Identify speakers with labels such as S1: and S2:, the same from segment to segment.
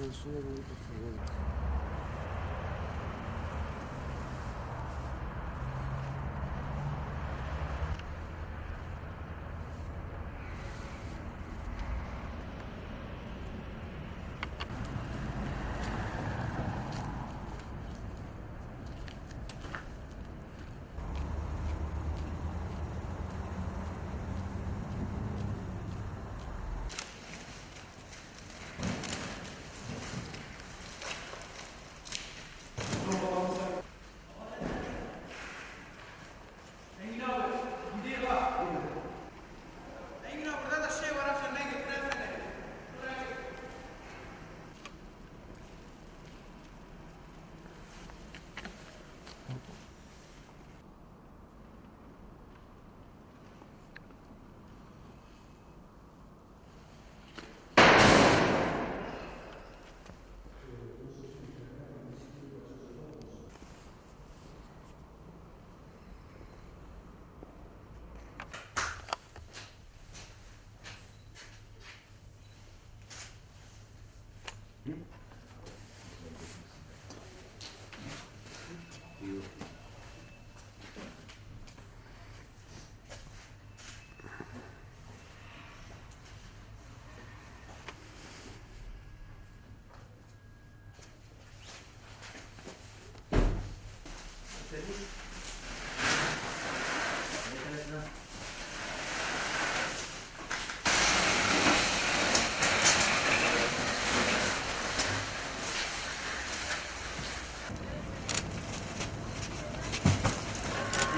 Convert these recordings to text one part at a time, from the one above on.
S1: 你说的那个朋友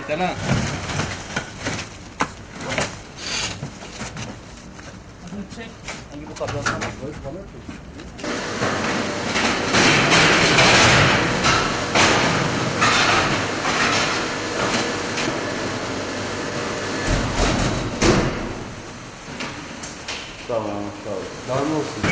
S2: Tamam. Hangi bu kapıdan?
S3: Tamam, ne olsun?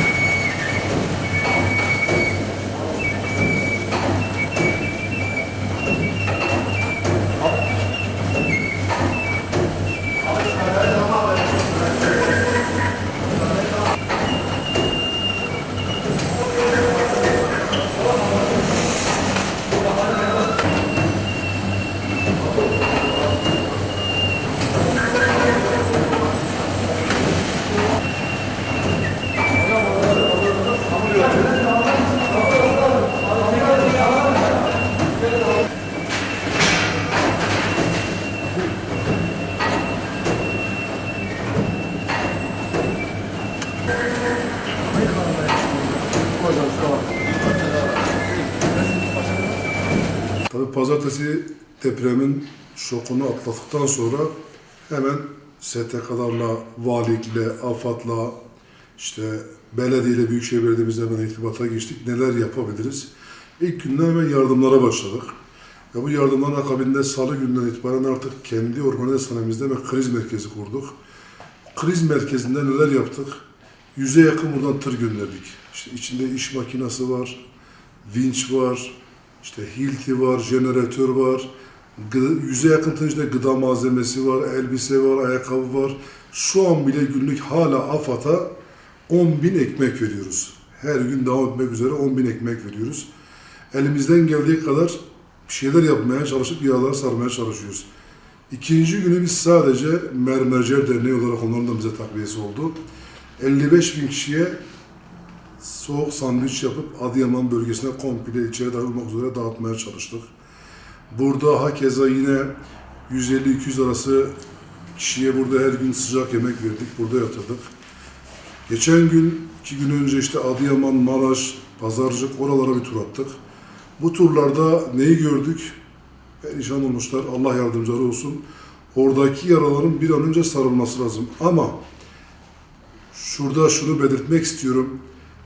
S4: Pazartesi depremin şokunu atlattıktan sonra hemen STK'larla, valilikle, AFAD'la, işte belediyeyle, Büyükşehir Belediye'mizle hemen irtibata geçtik. Neler yapabiliriz? İlk günden hemen yardımlara başladık. Ve bu yardımların akabinde salı günden itibaren artık kendi organizasyonumuzda hemen kriz merkezi kurduk. Kriz merkezinde neler yaptık? Yüze yakın buradan tır gönderdik. İşte içinde iş makinesi var, vinç var, işte hilti var, jeneratör var, yüze yakın içinde gıda malzemesi var, elbise var, ayakkabı var. Şu an bile günlük hala AFAD'a 10 bin ekmek veriyoruz. Her gün devam etmek üzere 10 bin ekmek veriyoruz. Elimizden geldiği kadar bir şeyler yapmaya çalışıp yağları sarmaya çalışıyoruz. İkinci günü biz sadece Mermerciler Derneği olarak onların da bize takviyesi oldu. 55 bin kişiye soğuk sandviç yapıp Adıyaman bölgesine komple içeri dahil olmak üzere dağıtmaya çalıştık. Burada hakeza yine 150-200 arası kişiye burada her gün sıcak yemek verdik, burada yatırdık. Geçen gün, iki gün önce işte Adıyaman, Maraş, Pazarcık oralara bir tur attık. Bu turlarda neyi gördük? Perişan olmuşlar, Allah yardımcıları olsun. Oradaki yaraların bir an önce sarılması lazım. Ama şurada şunu belirtmek istiyorum.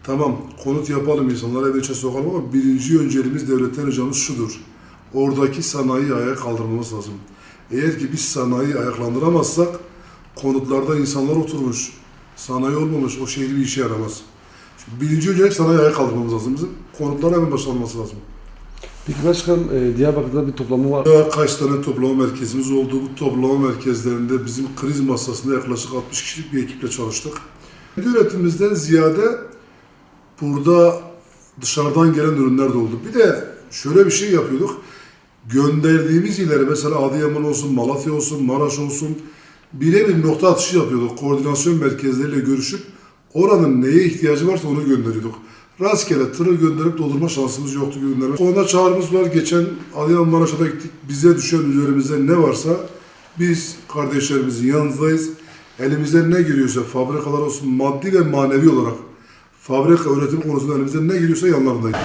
S4: Tamam konut yapalım insanlara eve içe sokalım ama birinci önceliğimiz devletten ricamız şudur. Oradaki sanayiyi ayağa kaldırmamız lazım. Eğer ki biz sanayiyi ayaklandıramazsak konutlarda insanlar oturmuş, sanayi olmamış, o şehir bir işe yaramaz. Şimdi birinci öncelik sanayi ayağa kaldırmamız lazım bizim. Konutlar hemen başlanması lazım.
S3: Peki başkanım, e, Diyarbakır'da bir toplamı var.
S4: Burada kaç tane toplama merkezimiz oldu. Bu toplama merkezlerinde bizim kriz masasında yaklaşık 60 kişilik bir ekiple çalıştık. Kendi üretimimizden ziyade burada dışarıdan gelen ürünler de oldu. Bir de şöyle bir şey yapıyorduk. Gönderdiğimiz illere mesela Adıyaman olsun, Malatya olsun, Maraş olsun birebir nokta atışı yapıyorduk. Koordinasyon merkezleriyle görüşüp oranın neye ihtiyacı varsa onu gönderiyorduk. Rastgele tırı gönderip doldurma şansımız yoktu gönderme. Onda çağrımız var. Geçen Adıyaman Maraş'a da gittik. Bize düşen üzerimizde ne varsa biz kardeşlerimizin yanındayız. Elimizden ne giriyorsa fabrikalar olsun maddi ve manevi olarak fabrika üretim konusunda elimizden ne giriyorsa yanlarındayız.